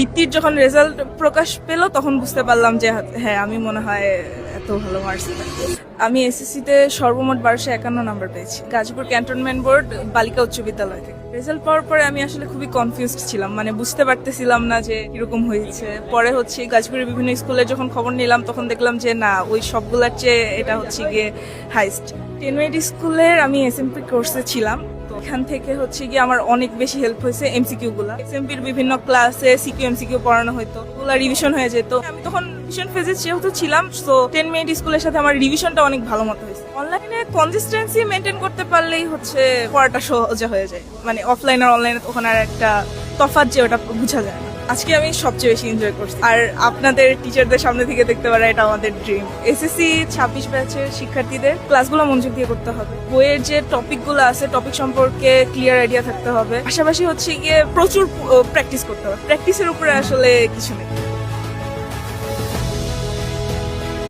বৃত্তির যখন রেজাল্ট প্রকাশ পেল, তখন বুঝতে পারলাম যে হ্যাঁ আমি মনে হয় এত ভালো মার্কস আমি এসএসসিতে সর্বমোট বারোশো একান্ন নাম্বার পেয়েছি। গাজীপুর ক্যান্টনমেন্ট বোর্ড বালিকা উচ্চ বিদ্যালয় থেকে। রেজাল্ট পাওয়ার পরে আমি আসলে খুবই কনফিউজড ছিলাম। মানে বুঝতে পারতেছিলাম না যে এরকম হয়েছে। পরে হচ্ছে গাজীপুরের বিভিন্ন স্কুলে যখন খবর নিলাম, তখন দেখলাম যে, না, ওই সবগুলার চেয়ে এটা হচ্ছে গিয়ে হাইস্ট টেনমেড স্কুলের আমি এসএমপি কোর্সে ছিলাম। এখান থেকে হচ্ছে গিয়ে আমার অনেক বেশি হেল্প হয়েছে এমসিকিউ গুলা। এসএমপির বিভিন্ন ক্লাসে সিকিউ এমসিকিউ পড়ানো হতো ওগুলা রিভিশন হয়ে যেত। আমি তখন রিভিশন ফেজে যেহেতু ছিলাম তো টেন মিনিট স্কুলের সাথে আমার রিভিশনটা অনেক ভালো মতো হয়েছে। অনলাইনে কনসিস্টেন্সি মেনটেন করতে পারলেই হচ্ছে পড়াটা সহজে হয়ে যায়। মানে অফলাইন আর অনলাইনে তখন আর একটা তফাৎ যে ওটা বোঝা যায় আজকে আমি সবচেয়ে বেশি এনজয় করছি। আর আপনাদের টিচারদের সামনে থেকে দেখতে পারা এটা আমাদের ড্রিম এসএসসি ছাব্বিশ ব্যাচের শিক্ষার্থীদের ক্লাসগুলো মনোযোগ দিয়ে করতে হবে। বইয়ের যে টপিকগুলো আছে টপিক সম্পর্কে ক্লিয়ার আইডিয়া থাকতে হবে। পাশাপাশি হচ্ছে গিয়ে প্রচুর প্র্যাকটিস করতে হবে। প্র্যাকটিসের উপরে আসলে কিছু নেই।